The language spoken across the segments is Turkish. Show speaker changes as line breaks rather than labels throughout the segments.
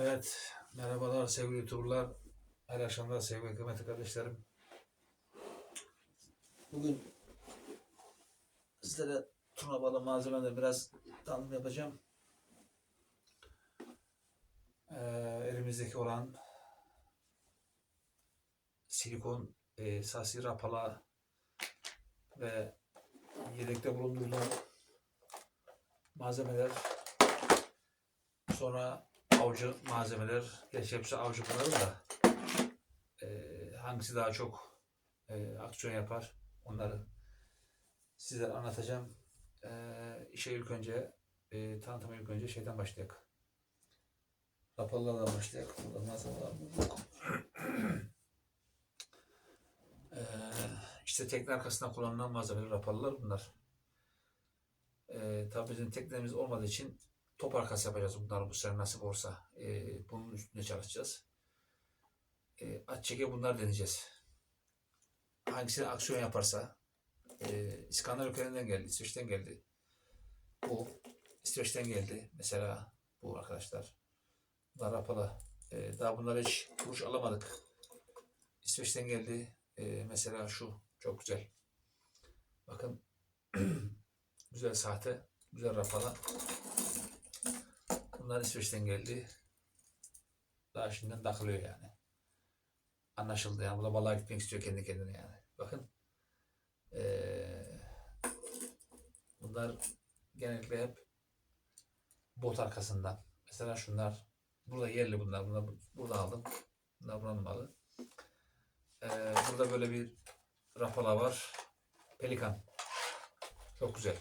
Evet, merhabalar sevgili YouTuber'lar. Her akşamlar sevgili kıymetli kardeşlerim. Bugün sizlere turna balı malzemeleri biraz tanım yapacağım. Ee, elimizdeki olan silikon, e, sasi rapala ve yedekte bulundurduğum malzemeler sonra avcı malzemeler, gerçi hepsi avcı bunların da e, hangisi daha çok e, aksiyon yapar onları sizlere anlatacağım. E, işe ilk önce, e, tanıtıma ilk önce şeyden başlayalım. Rapalardan başlayalım. Burada malzemeler bulduk. e, işte tekne arkasında kullanılan malzemeler, rapalılar bunlar. E, tabii bizim teknemiz olmadığı için top arkası yapacağız bunlar bu sene nasip olursa. Ee, bunun üstünde çalışacağız. Ee, at çeke bunlar deneyeceğiz. Hangisine aksiyon yaparsa e, İskandinav ülkelerinden geldi, İsveç'ten geldi. Bu İsveç'ten geldi. Mesela bu arkadaşlar. Bunlar rapalı. Ee, daha bunlara hiç kuruş alamadık. İsveç'ten geldi. Ee, mesela şu çok güzel. Bakın güzel sahte, güzel rapala. Bunlar İsveç'ten geldi. Daha şimdiden takılıyor yani. Anlaşıldı yani. Bu da balığa gitmek istiyor kendi kendine yani. Bakın. Ee, bunlar genellikle hep bot arkasından. Mesela şunlar burada yerli bunlar. Bunlar burada aldım. Bunlar buranın malı. Ee, burada böyle bir rapala var. Pelikan. Çok güzel.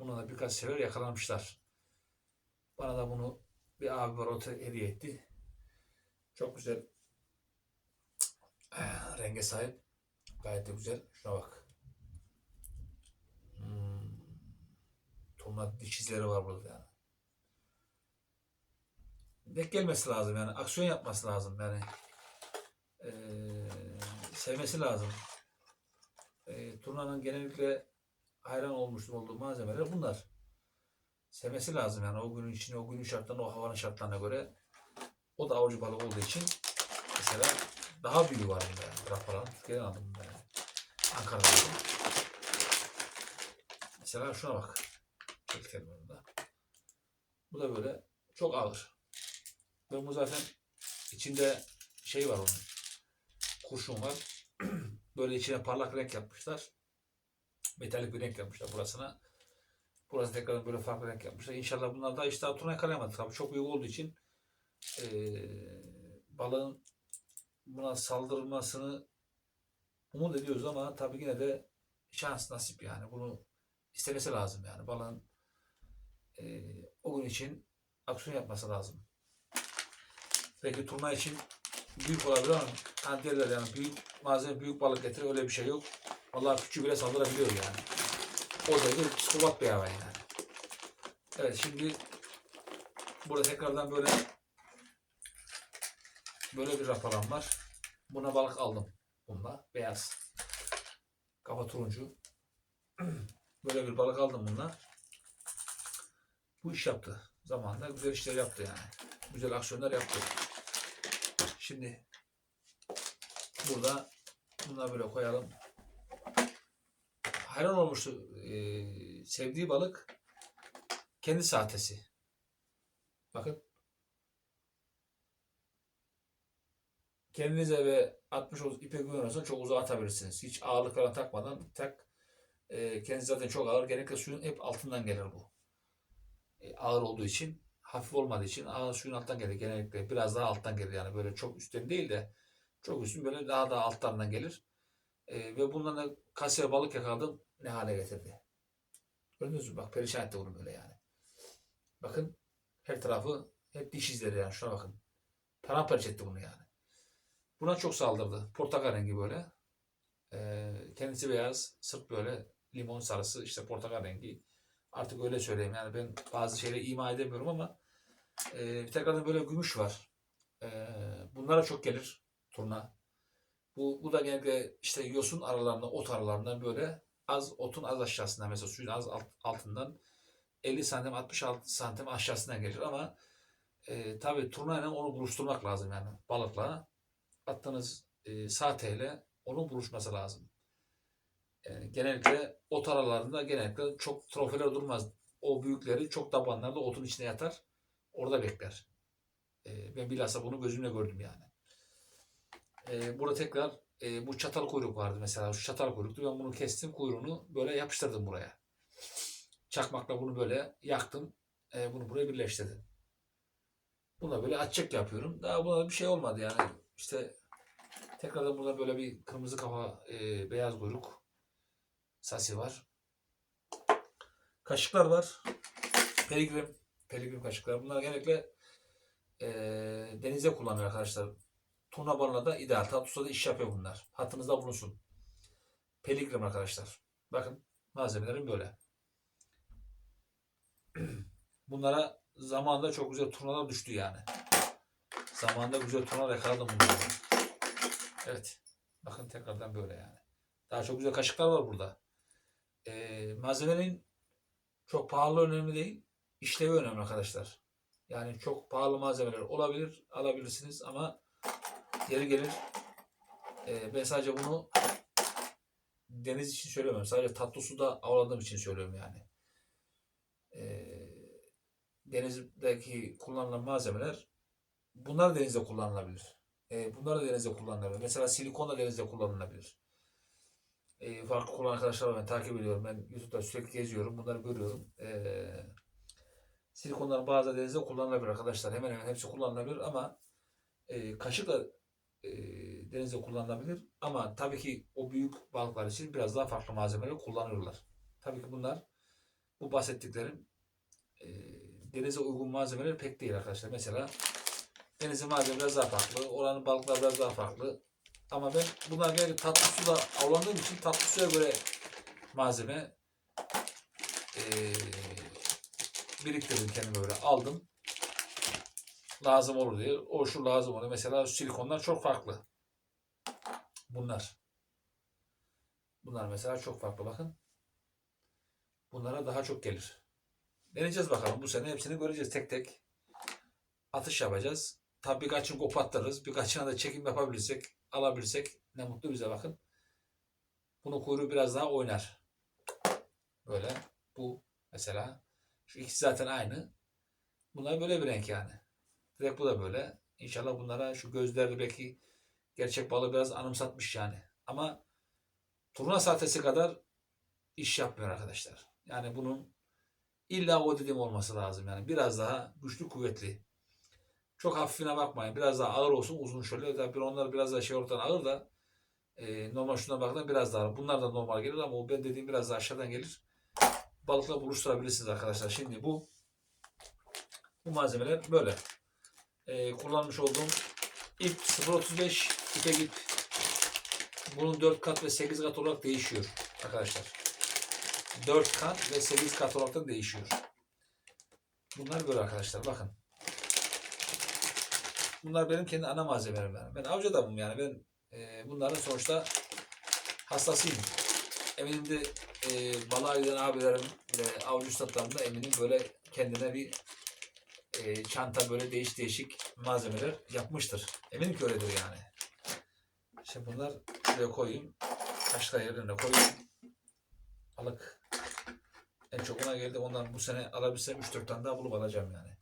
Buna da birkaç sefer yakalamışlar. Bana da bunu bir abi da hediye etti. Çok güzel eh, renge sahip. Gayet de güzel. Şuna bak. Hmm. Tonla diş izleri var burada yani. Denk gelmesi lazım yani. Aksiyon yapması lazım yani. Ee, sevmesi lazım. Ee, turnanın genellikle hayran olmuştum olduğu malzemeler bunlar. Sevmesi lazım yani o günün içine, o günün şartlarına, o havanın şartlarına göre o da avcı balığı olduğu için mesela daha büyüğü var bunda yani. Rapalan, Türkiye'den aldım bunu yani. Ankara'dan aldım. Mesela şuna bak. Çektim bunu da. Bu da böyle çok ağır. Ve bu zaten içinde şey var onun. Kurşun var. böyle içine parlak renk yapmışlar metalik bir renk yapmışlar burasına. Burası tekrar böyle farklı renk yapmışlar. İnşallah bunlar da işte turna yakalayamadık. Tabii çok büyük olduğu için eee balığın buna saldırmasını umut ediyoruz ama tabii yine de şans nasip yani. Bunu istemesi lazım yani. Balığın eee, o gün için aksiyon yapması lazım. Belki turna için büyük olabilir ama hani derler yani büyük malzeme büyük balık getir öyle bir şey yok. Vallahi küçüğü bile saldırabiliyor yani. O bir psikopat bir hayvan yani. Evet şimdi burada tekrardan böyle böyle bir raparam var. Buna balık aldım. Bununla beyaz. Kafa turuncu. Böyle bir balık aldım bununla. Bu iş yaptı. Zamanında güzel işler yaptı yani. Güzel aksiyonlar yaptı. Şimdi burada bunları böyle koyalım hayran olmuştu. Ee, sevdiği balık kendi sahtesi. Bakın. Kendinize ve 60 olur, ipe güveniyorsanız çok uzağa atabilirsiniz. Hiç ağırlık falan takmadan tak. E, kendisi zaten çok ağır. Genellikle suyun hep altından gelir bu. E, ağır olduğu için, hafif olmadığı için ağır suyun alttan gelir genellikle. Biraz daha alttan gelir yani böyle çok üstten değil de çok üstün böyle daha da alttan gelir. E, ve bundan da kasya balık yakaladım ne hale getirdi. Gördünüz mü? Bak perişan etti bunu böyle yani. Bakın her tarafı hep diş izleri yani şuna bakın. Paramparça etti bunu yani. Buna çok saldırdı. Portakal rengi böyle. Ee, kendisi beyaz, sırt böyle limon sarısı işte portakal rengi. Artık öyle söyleyeyim yani ben bazı şeyleri ima edemiyorum ama e, bir tekrardan böyle gümüş var. E, bunlara çok gelir turna. Bu, bu da genellikle işte yosun aralarında, ot aralarından böyle az otun az aşağısından mesela suyun az alt- altından 50 santim 66 santim aşağısından gelir ama e, tabi turnayla onu buluşturmak lazım yani balıkla. Attığınız e, saateyle onun buluşması lazım. Yani genellikle ot aralarında genellikle çok trofeler durmaz. O büyükleri çok tabanlarda otun içine yatar. Orada bekler. E, ben bilhassa bunu gözümle gördüm yani. E, burada tekrar e, bu çatal kuyruk vardı mesela. Şu çatal kuyruktu. Ben bunu kestim kuyruğunu böyle yapıştırdım buraya. Çakmakla bunu böyle yaktım. E, bunu buraya birleştirdim. Buna böyle açık yapıyorum. Daha buna bir şey olmadı yani. İşte tekrardan burada böyle bir kırmızı kafa e, beyaz kuyruk sasi var. Kaşıklar var. Peligrim. Peligrim kaşıklar. Bunlar genellikle e, denize kullanıyor arkadaşlar. Turna balına da ideal. Tatlısa da iş yapıyor bunlar. Hatınızda bulunsun. Peligrim arkadaşlar. Bakın malzemelerim böyle. Bunlara zamanında çok güzel turnalar düştü yani. Zamanında güzel turnalar yakaladım bunları. Evet. Bakın tekrardan böyle yani. Daha çok güzel kaşıklar var burada. Ee, malzemenin çok pahalı önemli değil. İşlevi önemli arkadaşlar. Yani çok pahalı malzemeler olabilir, alabilirsiniz ama yeri gelir. e, ben sadece bunu deniz için söylemiyorum. Sadece tatlı suda avladığım için söylüyorum yani. E, denizdeki kullanılan malzemeler bunlar denizde kullanılabilir. E, bunlar da denizde kullanılabilir. Mesela silikon da denizde kullanılabilir. E, farklı kullanan arkadaşlar. Ben takip ediyorum. Ben YouTube'da sürekli geziyorum. Bunları görüyorum. E, silikonların bazı denizde kullanılabilir arkadaşlar. Hemen hemen hepsi kullanılabilir ama e, kaşık da e, denizde kullanılabilir. Ama tabii ki o büyük balıklar için biraz daha farklı malzemeler kullanıyorlar. Tabii ki bunlar bu bahsettiklerim e, denize uygun malzemeler pek değil arkadaşlar. Mesela denizin malzemeleri biraz daha farklı. Oranın balıklar biraz daha farklı. Ama ben bunlar genellikle tatlı suda avlandığım için tatlı suya göre malzeme e, biriktirdim kendime böyle aldım. Lazım olur diye. O şu lazım olur. Mesela silikonlar çok farklı. Bunlar. Bunlar mesela çok farklı bakın. Bunlara daha çok gelir. Deneyeceğiz bakalım. Bu sene hepsini göreceğiz tek tek. Atış yapacağız. Tabii birkaçını kopattırırız. Birkaçına da çekim yapabilirsek, alabilirsek ne mutlu bize bakın. Bunun kuyruğu biraz daha oynar. Böyle. Bu mesela. Şu ikisi zaten aynı. Bunlar böyle bir renk yani. Direkt bu da böyle. İnşallah bunlara şu gözleri belki gerçek balığı biraz anımsatmış yani. Ama turna sahtesi kadar iş yapmıyor arkadaşlar. Yani bunun illa o dediğim olması lazım. Yani biraz daha güçlü kuvvetli. Çok hafifine bakmayın. Biraz daha ağır olsun uzun şöyle. Tabii onlar biraz daha şey ortadan ağır da e, normal şuna bakın biraz daha. Bunlar da normal gelir ama o ben dediğim biraz daha aşağıdan gelir. Balıkla buluşturabilirsiniz arkadaşlar. Şimdi bu bu malzemeler böyle. E, kullanmış olduğum ip 0.35 ipe ip. Bunun 4 kat ve 8 kat olarak değişiyor arkadaşlar. 4 kat ve 8 kat olarak da değişiyor. Bunlar böyle arkadaşlar bakın. Bunlar benim kendi ana malzemelerim yani. Ben avcı adamım yani. Ben e, bunların sonuçta hastasıyım. Eminim de e, balığa giden abilerim ve avcı üstadlarım da eminim böyle kendine bir e, çanta böyle değişik değişik malzemeler yapmıştır. Eminim ki öyledir yani. Şimdi bunlar şuraya koyayım. Kaşıkla yerine koyayım. Balık en çok ona geldi. Ondan bu sene alabilsem 3-4 tane daha bulup alacağım yani.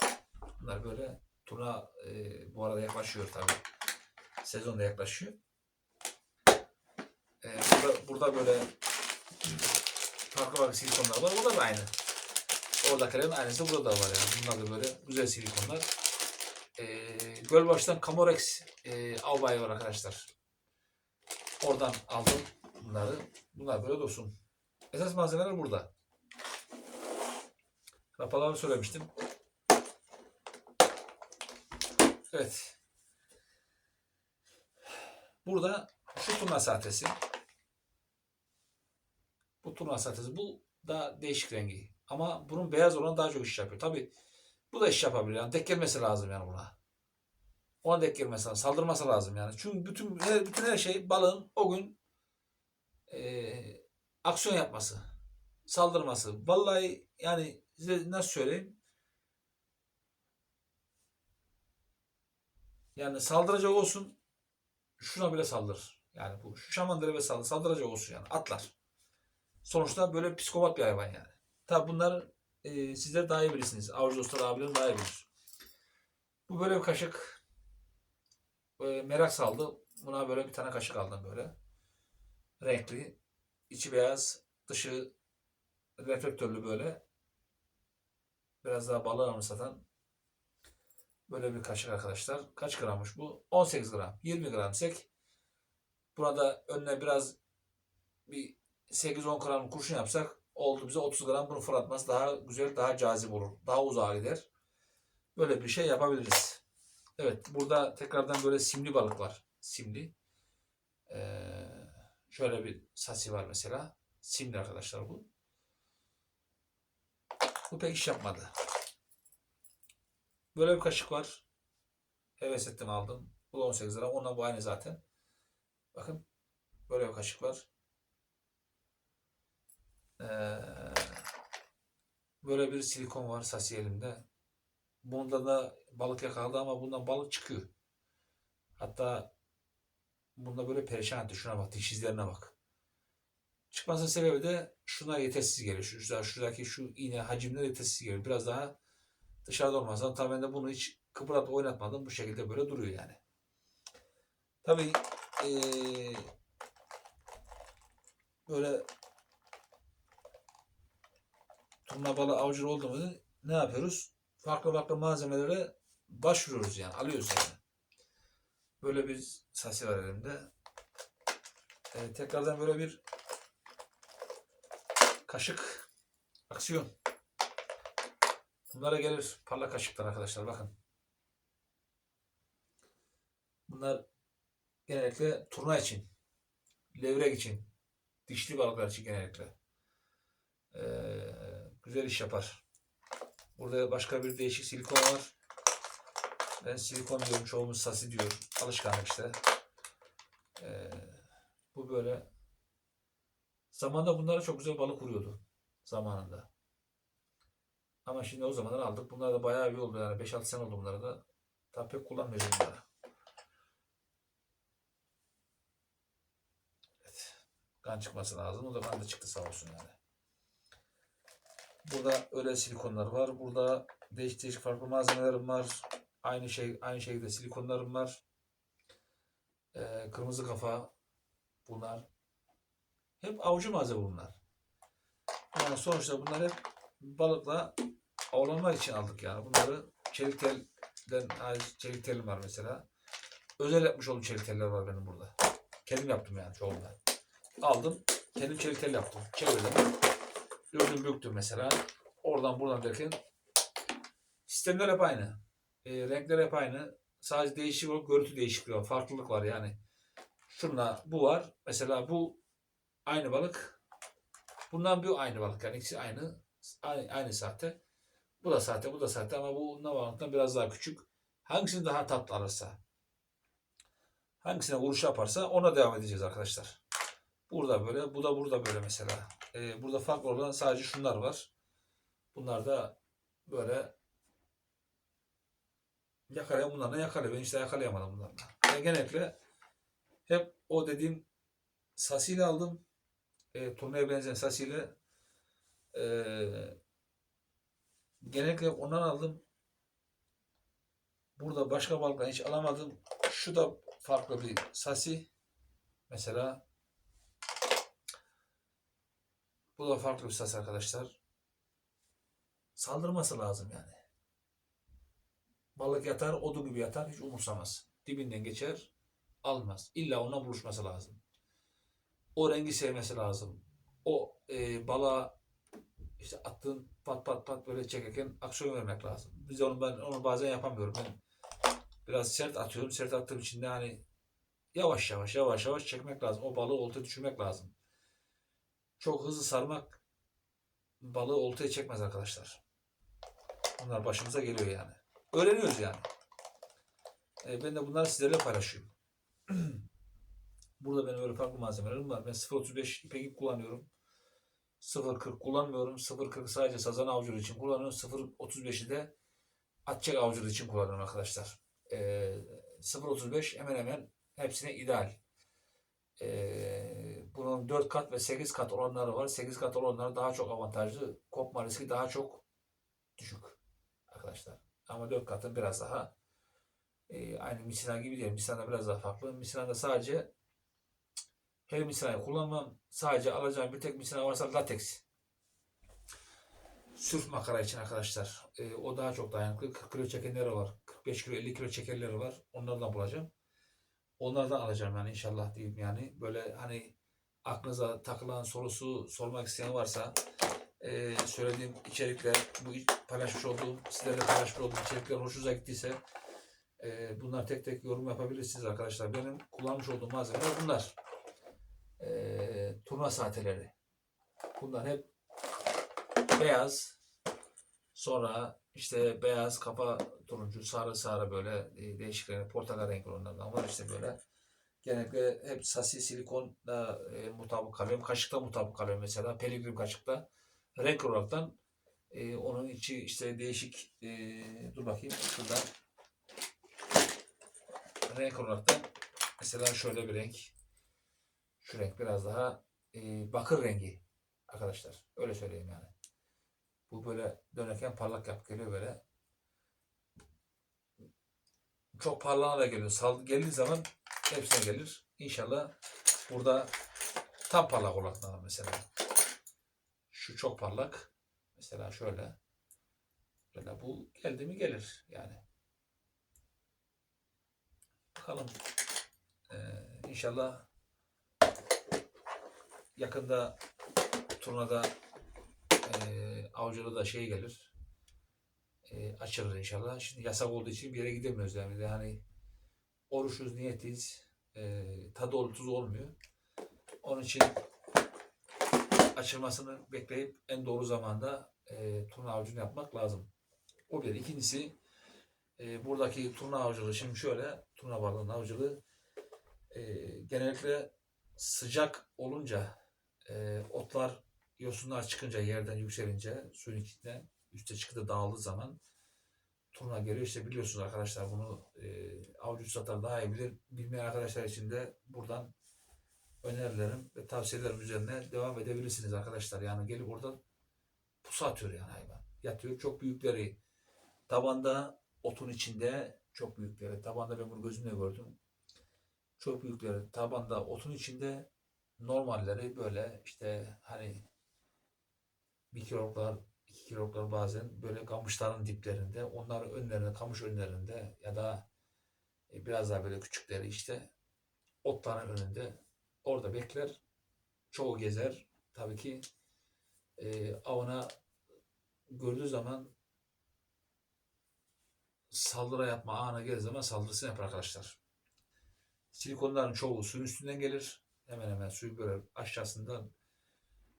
Bunlar böyle turna e, bu arada yaklaşıyor tabii. Sezon da yaklaşıyor. E, burada, burada böyle farklı farklı silikonlar var. Burada da aynı. Oradakilerin aynısı burada da var yani. Bunlar da böyle güzel silikonlar. E, Gölbaşı'dan Camorex e, Albay var arkadaşlar. Oradan aldım bunları. Bunlar böyle dursun. Esas malzemeler burada. Rapaları söylemiştim. Evet. Burada şu turna sahtesi. Bu turna sahtesi. Bu da değişik rengi. Ama bunun beyaz olan daha çok iş yapıyor. Tabi bu da iş yapabilir. Yani tek gelmesi lazım yani buna. Ona denk gelmesi lazım. Saldırması lazım yani. Çünkü bütün her, bütün her şey balığın o gün eee aksiyon yapması, saldırması. Vallahi yani size nasıl söyleyeyim? Yani saldıracak olsun şuna bile saldırır. Yani bu şu şamandırı saldır, saldıracak olsun yani atlar. Sonuçta böyle psikopat bir hayvan yani. Tabi bunlar e, sizler daha iyi bilirsiniz. Avcı dostlar abilerim daha iyi bilir. Bu böyle bir kaşık. E, merak saldı. Buna böyle bir tane kaşık aldım böyle. Renkli. içi beyaz. Dışı reflektörlü böyle. Biraz daha balığı anımsatan böyle bir kaşık arkadaşlar. Kaç grammış bu? 18 gram. 20 gram sek. Burada önüne biraz bir 8-10 gram kurşun yapsak oldu bize 30 gram bunu fırlatmaz. Daha güzel, daha cazip olur. Daha uzağa gider. Böyle bir şey yapabiliriz. Evet, burada tekrardan böyle simli balık var. Simli. Ee, şöyle bir sasi var mesela. Simli arkadaşlar bu. Bu pek iş yapmadı. Böyle bir kaşık var. Heves ettim aldım. Bu da 18 lira. Onunla bu aynı zaten. Bakın. Böyle bir kaşık var. Ee, böyle bir silikon var sasi elimde. Bunda da balık yakaladı ama bundan balık çıkıyor. Hatta bunda böyle perişan etti. Şuna bak, diş bak. Çıkmasının sebebi de şuna yetersiz geliyor. Şu, şurada- şuradaki şu iğne hacimleri yetersiz geliyor. Biraz daha dışarıda olmaz. Tabii ben de bunu hiç kıpırdat oynatmadım. Bu şekilde böyle duruyor yani. Tabii eee, böyle turna balığı avcı oldu mu ne yapıyoruz? Farklı farklı malzemelere başvuruyoruz yani. Alıyoruz yani. Böyle bir sasi var elimde. Ee, tekrardan böyle bir kaşık aksiyon. Bunlara gelir parlak kaşıklar arkadaşlar bakın. Bunlar genellikle turna için, levrek için, dişli balıklar için genellikle. Ee, güzel iş yapar. Burada başka bir değişik silikon var. Ben silikon diyorum, çoğumuz sasi diyor. Alışkanlık işte. Ee, bu böyle. Zamanında bunlara çok güzel balık vuruyordu. Zamanında. Ama şimdi o zamanlar aldık. Bunlar da bayağı bir oldu yani. 5-6 sene oldu bunlara da. Tabii pek kullanmıyoruz bunları. Evet. Kan çıkması lazım. O da da çıktı sağ olsun yani. Burada öyle silikonlar var. Burada değişik değişik farklı malzemelerim var. Aynı şey aynı şekilde silikonlarım var. Ee, kırmızı kafa bunlar. Hep avcı malzeme bunlar. Yani sonuçta bunlar hep balıkla avlanmak için aldık yani. Bunları çelik telden çelik telim var mesela. Özel yapmış olduğum çelik teller var benim burada. Kendim yaptım yani çoğundan. Aldım. Kendim çelik tel yaptım. Çevirdim. Gördüm büktüm mesela. Oradan buradan derken sistemler hep aynı. E, renkler hep aynı. Sadece değişik olarak görüntü değişikliği var. Farklılık var yani. Şunla bu var. Mesela bu aynı balık. Bundan bir aynı balık. Yani ikisi aynı. Aynı, aynı sahte. Bu da sahte, bu da sahte ama bu balıktan biraz daha küçük. Hangisini daha tatlı alırsa, hangisine vuruş yaparsa ona devam edeceğiz arkadaşlar. Burada böyle, bu da burada böyle mesela. Ee, burada farklı olan sadece şunlar var. Bunlar da böyle yakalayan bunlarla yakalıyor. Ben işte yakalayamadım bunlarla. Ben genellikle hep o dediğim sasiyle aldım. E, turnaya benzeyen sasiyle e, genellikle ondan aldım. Burada başka balıktan hiç alamadım. Şu da farklı bir sasi. Mesela bu da farklı bir sasi arkadaşlar. Saldırması lazım yani. Balık yatar, odu gibi yatar, hiç umursamaz. Dibinden geçer, almaz. İlla onunla buluşması lazım. O rengi sevmesi lazım. O e, balığa işte attığın pat pat pat böyle çekerken aksiyon vermek lazım. Biz onu ben onu bazen yapamıyorum. Ben biraz sert atıyorum. Sert attığım için de hani yavaş yavaş yavaş yavaş çekmek lazım. O balığı oltaya düşürmek lazım. Çok hızlı sarmak balığı oltaya çekmez arkadaşlar. Bunlar başımıza geliyor yani. Öğreniyoruz yani. E, ben de bunları sizlerle paylaşıyorum. Burada benim öyle farklı malzemelerim var. Ben 0.35 ipek ip kullanıyorum. 0.40 kullanmıyorum. 0.40 sadece sazan avcılığı için kullanıyorum. 0.35'i de atçak avcılığı için kullanıyorum arkadaşlar. Ee, 0.35 hemen hemen hepsine ideal. Ee, bunun 4 kat ve 8 kat olanları var. 8 kat olanları daha çok avantajlı. Kopma riski daha çok düşük arkadaşlar. Ama 4 katın biraz daha e, aynı misina gibi değil. Misina'da biraz daha farklı. Misina'da sadece her misinayı kullanmam. Sadece alacağım bir tek misina varsa lateks. Sürf makara için arkadaşlar. E, o daha çok dayanıklı. 40 kilo çekenleri var. 45 kilo 50 kilo çekenleri var. Onlardan bulacağım. Onlardan alacağım yani inşallah diyeyim yani. Böyle hani aklınıza takılan sorusu sormak isteyen varsa e, söylediğim içerikler, bu paylaşmış olduğum, sizlerle paylaşmış olduğum içerikler hoşunuza gittiyse e, bunlar tek tek yorum yapabilirsiniz arkadaşlar. Benim kullanmış olduğum malzemeler bunlar. E, turna saateleri. Bunlar hep beyaz. Sonra işte beyaz, kafa turuncu, sarı sarı böyle e, değişik renk, portakal renkli onlardan var işte böyle. Genellikle hep sasi silikonla e, mutabık kalıyor. Kaşıkta mutabık kalıyor mesela. Peligrim kaşıkta. Renk olaraktan e, onun içi işte değişik e, dur bakayım şuradan renk olaraktan mesela şöyle bir renk şu renk biraz daha e, bakır rengi arkadaşlar. Öyle söyleyeyim yani. Bu böyle dönerken parlak yap geliyor böyle. Çok parlana da geliyor. Sal, geldiği zaman hepsine gelir. İnşallah burada tam parlak olanlar mesela. Şu çok parlak. Mesela şöyle. Böyle bu geldi mi gelir yani. Bakalım. Ee, inşallah yakında turnada e, avcıda da şey gelir. E, açılır inşallah. Şimdi yasak olduğu için bir yere gidemiyoruz yani. Hani oruçuz, niyetiz. E, tadı ol, tuzu olmuyor. Onun için açılmasını bekleyip en doğru zamanda e, turna avcını yapmak lazım. O bir. İkincisi e, buradaki turna avcılığı şimdi şöyle turna balığının avcılığı e, genellikle sıcak olunca e, otlar yosunlar çıkınca yerden yükselince suyun içinden üste çıktı dağıldığı zaman turna geliyor. İşte biliyorsunuz arkadaşlar bunu e, avcı satar daha iyi bilir. Bilmeyen arkadaşlar için de buradan önerilerim ve tavsiyelerim üzerine devam edebilirsiniz arkadaşlar. Yani gelip orada pusu atıyor yani hayvan. Yatıyor. Çok büyükleri tabanda otun içinde çok büyükleri. Tabanda ben bunu gözümle gördüm. Çok büyükleri tabanda otun içinde normalleri böyle işte hani bir iki kiloluklar bazen böyle kamışların diplerinde, onların önlerinde, kamış önlerinde ya da e, biraz daha böyle küçükleri işte otların önünde orada bekler. Çoğu gezer. Tabii ki e, avına gördüğü zaman saldırı yapma anı geldiği zaman saldırısını yapar arkadaşlar. Silikonların çoğu suyun üstünden gelir. Hemen hemen suyu böyle aşağısından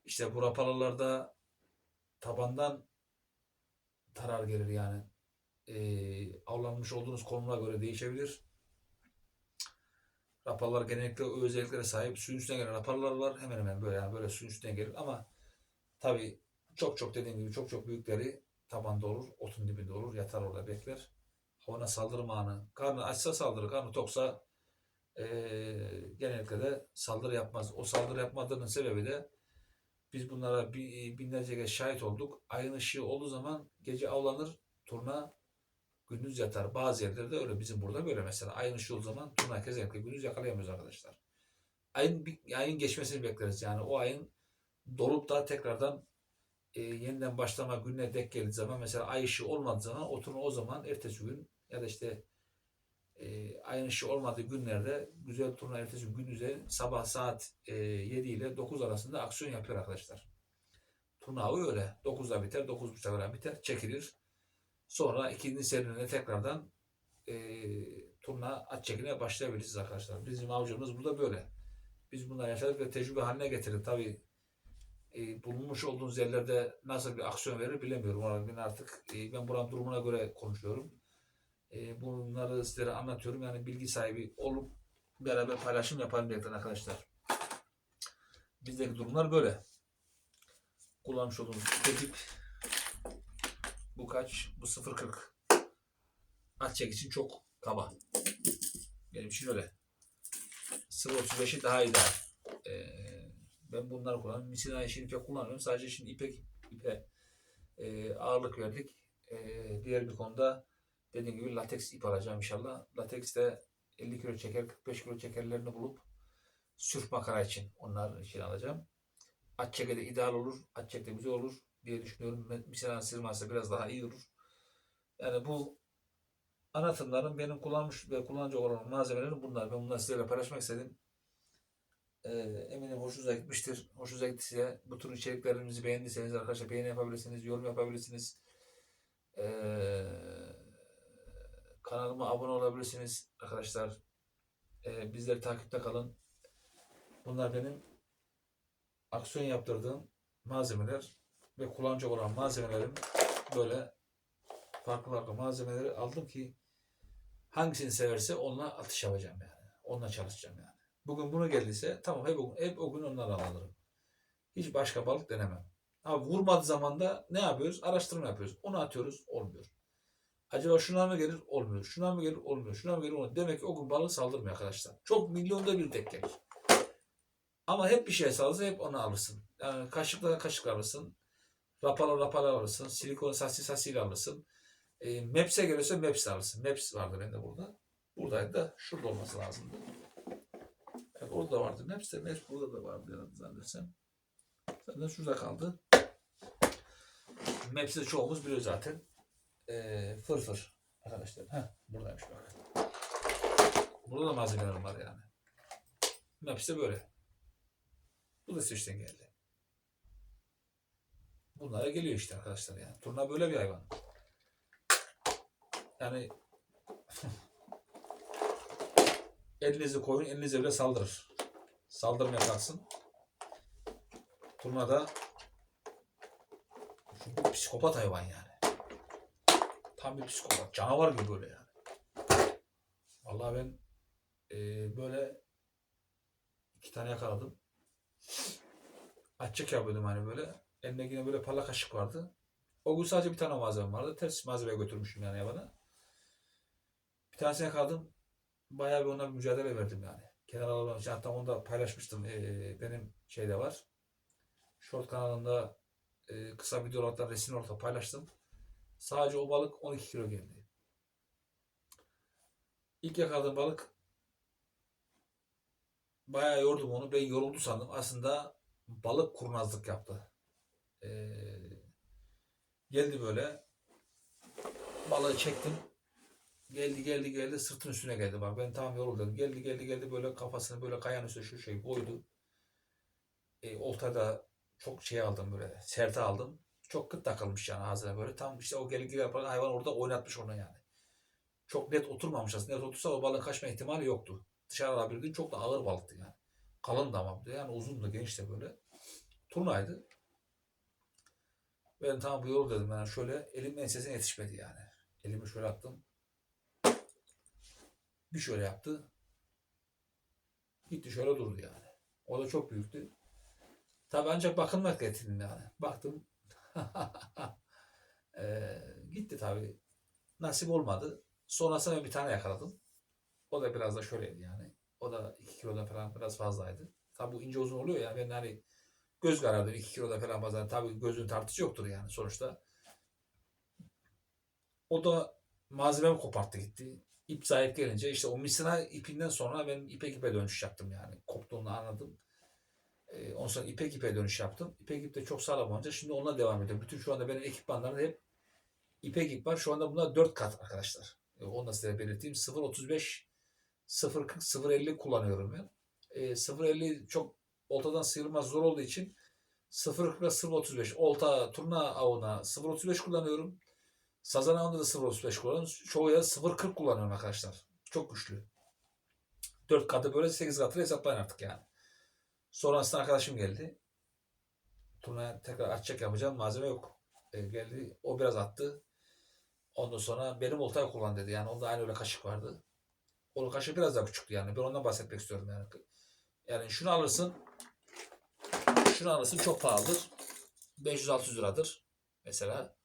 işte bu rapalalarda tabandan tarar gelir yani. Ee, avlanmış olduğunuz konuma göre değişebilir. Raparlar genellikle o özelliklere sahip. Suyun üstüne gelen raparlar var. Hemen hemen böyle yani böyle suyun üstüne gelir ama tabi çok çok dediğim gibi çok çok büyükleri tabanda olur. Otun dibinde olur. Yatar orada bekler. Havana saldırma anı. Karnı açsa saldırır. Karnı toksa ee, genellikle de saldırı yapmaz. O saldırı yapmadığının sebebi de biz bunlara binlerce kez şahit olduk. Ayın ışığı olduğu zaman gece avlanır, turna gündüz yatar. Bazı yerlerde öyle. Bizim burada böyle mesela. Ayın ışığı olduğu zaman turna kesinlikle gündüz yakalayamıyoruz arkadaşlar. Ayın, ayın geçmesini bekleriz. Yani o ayın dolup da tekrardan e, yeniden başlama gününe dek geldiği zaman mesela ay ışığı olmadığı zaman o o zaman ertesi gün ya da işte e, ayın ışığı olmadığı günlerde güzel turna ertesi gün üzeri sabah saat e, 7 ile 9 arasında aksiyon yapıyor arkadaşlar. Turna avı öyle. 9'da biter, 9.30'da kadar biter, çekilir. Sonra ikinci serinine tekrardan e, turna at çekine başlayabiliriz arkadaşlar. Bizim avcımız burada böyle. Biz bunları yaşadık ve tecrübe haline getirdik. Tabi e, bulunmuş olduğunuz yerlerde nasıl bir aksiyon verir bilemiyorum. Ona ben artık e, ben buranın durumuna göre konuşuyorum. E, bunları sizlere anlatıyorum. Yani bilgi sahibi olup beraber paylaşım yapalım diye arkadaşlar. Bizdeki durumlar böyle. kullanmış olduğumuz tip bu kaç? Bu 0.40. At çek için çok kaba. Benim için öyle. 0.35'i daha ideal. Ee, ben bunları kullanıyorum. Misina işini pek kullanmıyorum. Sadece şimdi ipek ipe e, ağırlık verdik. E, diğer bir konuda dediğim gibi lateks ip alacağım inşallah. Lateks de 50 kilo çeker, 45 kilo çekerlerini bulup sürf makara için onlar için alacağım. At çeke de ideal olur. At çek de güzel olur diye düşünüyorum. Misina sırması biraz daha iyi olur. Yani bu anlatımlarım benim kullanmış ve kullanacak olan malzemelerim bunlar. Ben bunları sizlerle paylaşmak istedim. Ee, eminim hoşunuza gitmiştir. Hoşunuza gittiyse bu tür içeriklerimizi beğendiyseniz arkadaşlar beğeni yapabilirsiniz, yorum yapabilirsiniz. Ee, kanalıma abone olabilirsiniz arkadaşlar. Ee, bizleri takipte kalın. Bunlar benim aksiyon yaptırdığım malzemeler ve kullanacak olan malzemelerim böyle farklı farklı malzemeleri aldım ki hangisini severse onunla atış yapacağım yani. Onunla çalışacağım yani. Bugün bunu geldiyse tamam hep, hep o gün onları alırım. Hiç başka balık denemem. Ama vurmadığı zaman da ne yapıyoruz? Araştırma yapıyoruz. Onu atıyoruz. Olmuyor. Acaba şuna mı gelir? Olmuyor. Şuna mı gelir? Olmuyor. Şuna mı gelir? Olmuyor. Demek ki o gün balık saldırmıyor arkadaşlar. Çok milyonda bir tek gelir. Ama hep bir şey saldırırsa hep onu alırsın. Yani kaşıkla kaşık alırsın. Rapala rapala alırsın. Silikon sasi sasiyle alırsın. E, Maps'e gelirse Maps alırsın. Maps vardı bende burada. Buradaydı da şurada olması lazımdı. Evet, orada da vardı. Maps de Maps burada da vardı herhalde zannedersem. Zaten şurada kaldı. Maps'i çoğumuz biliyor zaten. E, fırfır arkadaşlar. Heh, buradaymış bak. Burada da malzemelerim var yani. De böyle. Bu da seçten geldi. Bunlara geliyor işte arkadaşlar yani. Turna böyle bir hayvan. Yani elinizi koyun, elinize bile saldırır. Saldırmaya kalksın. Turna da psikopat hayvan yani. Tam bir psikopat. Canavar gibi böyle yani. Vallahi ben eee, böyle iki tane yakaladım. Açık yapıyordum hani böyle. Elimde yine böyle parlak kaşık vardı. O gün sadece bir tane malzeme vardı. Ters malzemeye götürmüşüm yani yabana. Bir tanesine yakaladım. Bayağı bir onunla bir mücadele verdim yani. Kenar alalım. Hatta onu da paylaşmıştım. Ee, benim şeyde var. Short kanalında e, kısa videolardan resim orta paylaştım. Sadece o balık 12 kilo geldi. İlk yakaladığım balık bayağı yordum onu. Ben yoruldu sandım. Aslında balık kurnazlık yaptı. Ee, geldi böyle. Balığı çektim. Geldi geldi geldi sırtın üstüne geldi bak ben tam yoruldum. Geldi geldi geldi böyle kafasını böyle kayanın üstüne şu şey koydu. E, oltada çok şey aldım böyle serte aldım. Çok kıt takılmış yani ağzına böyle. Tam işte o gelgi yapan hayvan orada oynatmış onu yani. Çok net oturmamış aslında. Net otursa o balığın kaçma ihtimali yoktu. Dışarı alabilirdin. Çok da ağır balıktı yani. Kalın da ama yani uzun da geniş de böyle. Turnaydı. Ben tamam bu yol dedim yani şöyle elim ensesine yetişmedi yani. Elimi şöyle attım. Bir şöyle yaptı. Gitti şöyle durdu yani. O da çok büyüktü. Tabi ancak bakılmak getirdim yani. Baktım. Eee, gitti tabi. Nasip olmadı. Sonrasında ben bir tane yakaladım. O da biraz da şöyleydi yani. O da 2 kilodan falan biraz fazlaydı. Tabi bu ince uzun oluyor ya. Ben hani göz karardım 2 kiloda falan bazen. Tabi gözün tartısı yoktur yani sonuçta. O da malzememi koparttı gitti. İp sahip gelince işte o misina ipinden sonra ben ipek ipe dönüş yaptım yani. Koptuğunu anladım. Ee, ondan sonra ipek ipe dönüş yaptım. İpek ip de çok sağlam olunca şimdi onunla devam ediyorum. Bütün şu anda benim ekipmanlarımda hep ipek ip var. Şu anda bunlar 4 kat arkadaşlar. Ee, onu da size belirteyim. 0.35 0.40 0.50 kullanıyorum ben. Ee, 0.50 çok oltadan sıyrılmaz zor olduğu için 0.40 ve 0.35 olta turna avına 0.35 kullanıyorum. Sazan avında da 0.35 kullanıyorum. Çoğu ya 0.40 kullanıyorum arkadaşlar. Çok güçlü. 4 katı böyle 8 katı hesaplayın artık yani. Sonrasında arkadaşım geldi. Turnaya tekrar açacak yapacağım. Malzeme yok. E, geldi. O biraz attı. Ondan sonra benim oltayı kullan dedi. Yani onda aynı öyle kaşık vardı. Onun kaşığı biraz daha küçüktü yani. Ben ondan bahsetmek istiyorum yani. Yani şunu alırsın. Şunu alırsın çok pahalıdır. 500-600 liradır. Mesela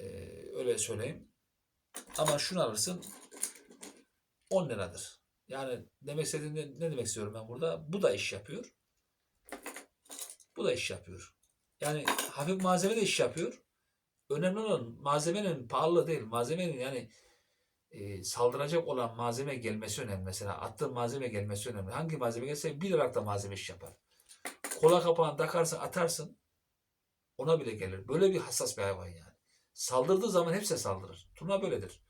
Ee, öyle söyleyeyim. Ama şunu alırsın 10 liradır. Yani demek istediğim ne, demek istiyorum ben burada? Bu da iş yapıyor. Bu da iş yapıyor. Yani hafif malzeme de iş yapıyor. Önemli olan malzemenin pahalı değil. Malzemenin yani e, saldıracak olan malzeme gelmesi önemli. Mesela attığın malzeme gelmesi önemli. Hangi malzeme gelse 1 liralık da malzeme iş yapar. Kola kapağını takarsın atarsın ona bile gelir. Böyle bir hassas bir hayvan yani. Saldırdığı zaman hepsi saldırır. Turna böyledir.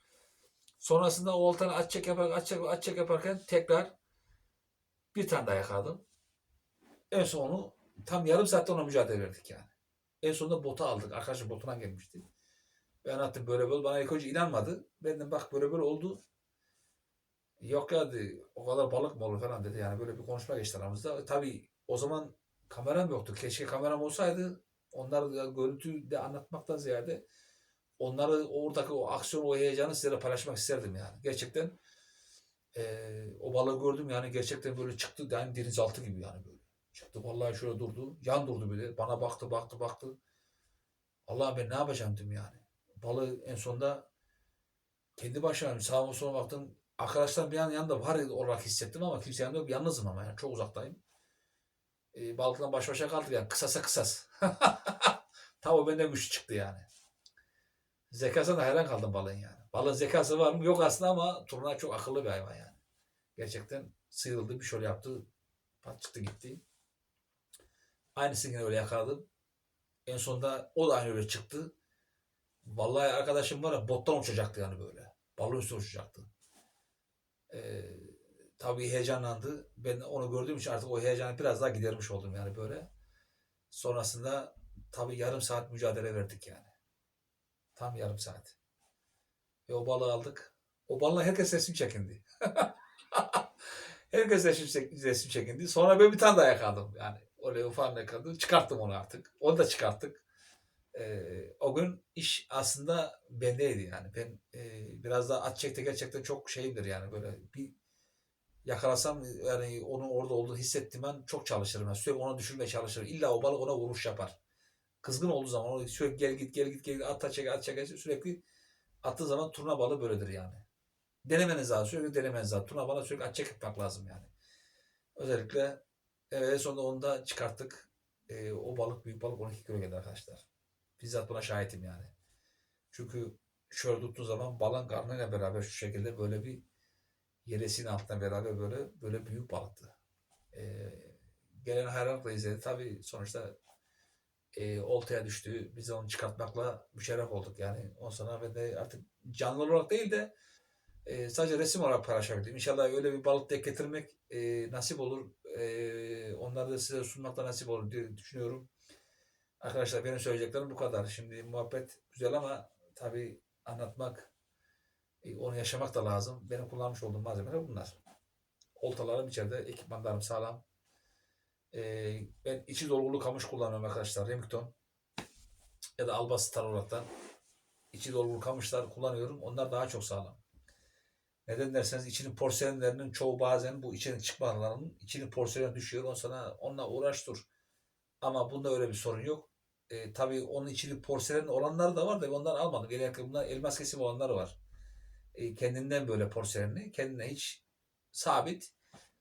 Sonrasında oltanı at çek yapar, at çek, at çek yaparken tekrar bir tane daha yakaladım. En son onu tam yarım saatte ona mücadele verdik yani. En sonunda botu aldık. Arkadaşım botuna gelmişti. Ben attım böyle böyle. Bana ilk önce inanmadı. Ben dedim bak böyle böyle oldu. Yok ya dedi, o kadar balık mı olur falan dedi. Yani böyle bir konuşma geçti aramızda. Tabii o zaman kameram yoktu. Keşke kameram olsaydı onları da görüntüyü de anlatmaktan ziyade onları oradaki o aksiyon, o heyecanı sizlere paylaşmak isterdim yani. Gerçekten eee, o balığı gördüm yani gerçekten böyle çıktı yani denizaltı gibi yani böyle. Çıktı vallahi şöyle durdu. Yan durdu böyle. Bana baktı baktı baktı. Allah ben ne yapacağım dedim yani. Balığı en sonunda kendi başıma sağıma sola baktım. Arkadaşlar bir an yanında var olarak hissettim ama kimse yanında yok. Yalnızım ama yani çok uzaktayım. E, balıkla baş başa kaldık yani. Kısasa kısas. Tam o benden güçlü çıktı yani. Zekasına hayran kaldım balığın yani. Balığın zekası var mı? Yok aslında ama turna çok akıllı bir hayvan yani. Gerçekten sıyrıldı bir şöyle yaptı. Pat çıktı gitti. Aynısını öyle yakaladım. En sonunda o da aynı öyle çıktı. Vallahi arkadaşım var ya bottan uçacaktı yani böyle. Balon üstüne uçacaktı. Ee, tabii heyecanlandı. Ben onu gördüğüm için artık o heyecanı biraz daha gidermiş oldum yani böyle. Sonrasında tabii yarım saat mücadele verdik yani. Tam yarım saat. Ve o balığı aldık. O balığa herkes resim çekindi. herkes resim, resim çekindi. Sonra ben bir tane daha yakaladım. Yani oraya ufak yakaladım. Çıkarttım onu artık. Onu da çıkarttık. Ee, o gün iş aslında bendeydi yani. Ben e, biraz daha at çekti gerçekten çok şeyimdir yani böyle bir yakalasam yani onun orada olduğunu hissettiğim ben çok çalışırım. Yani sürekli ona düşürmeye çalışırım. İlla o balık ona vuruş yapar. Kızgın olduğu zaman sürekli gel git gel git gel git at çek at çek sürekli attığı zaman turna balığı böyledir yani. Denemeniz lazım. Sürekli denemeniz lazım. Turna balığı sürekli at çek yapmak lazım yani. Özellikle evet sonunda onu da çıkarttık. Ee, o balık büyük balık 12 kilo geldi arkadaşlar. Bizzat buna şahitim yani. Çünkü şöyle tuttuğu zaman balın karnıyla beraber şu şekilde böyle bir yeresinin altına beraber böyle böyle büyük balıktı. Ee, gelen hayranlıkla izledi. Tabii sonuçta e, oltaya düştü. Biz onu çıkartmakla müşerref olduk yani. Ondan sonra ben de artık canlı olarak değil de e, sadece resim olarak paylaşabildim. İnşallah öyle bir balık denk getirmek e, nasip olur. E, onları da size sunmakta nasip olur diye düşünüyorum. Arkadaşlar benim söyleyeceklerim bu kadar. Şimdi muhabbet güzel ama tabii anlatmak, e, onu yaşamak da lazım. Benim kullanmış olduğum malzemeler bunlar. Oltalarım içeride, ekipmanlarım sağlam. E, ben içi dolgulu kamış kullanıyorum arkadaşlar. Remington ya da Alba Star olaraktan içi dolgulu kamışlar kullanıyorum. Onlar daha çok sağlam. Neden derseniz içinin porselenlerinin çoğu bazen bu içinin çıkmalarının içinin porselen düşüyor. Ondan sonra onunla uğraş dur. Ama bunda öyle bir sorun yok. E, tabii onun içinde porselen olanları da var da ondan almadım. Genellikle bunlar elmas kesim olanları var. E, kendinden böyle porselenli. Kendine hiç sabit.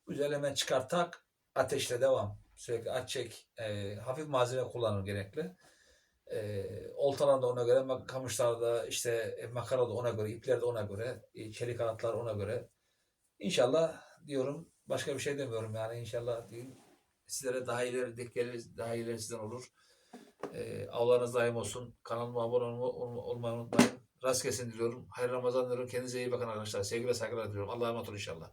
Güzel hemen çıkar tak. Ateşle devam. Sürekli aç çek. E, hafif malzeme kullanır genellikle. E, oltalar da ona göre, mak- kamışlar da işte e, makara da ona göre, ipler de ona göre, e, çelik kanatlar ona göre. İnşallah diyorum. Başka bir şey demiyorum yani inşallah diyeyim. Sizlere daha ileri gelir, daha ileri sizden olur. E, avlarınız daim olsun. Kanalıma abone olma- unutmayın. Rast kesin diliyorum. Hayırlı Ramazan diliyorum. Kendinize iyi bakın arkadaşlar. Sevgi ve saygılar diliyorum. Allah'a emanet olun inşallah.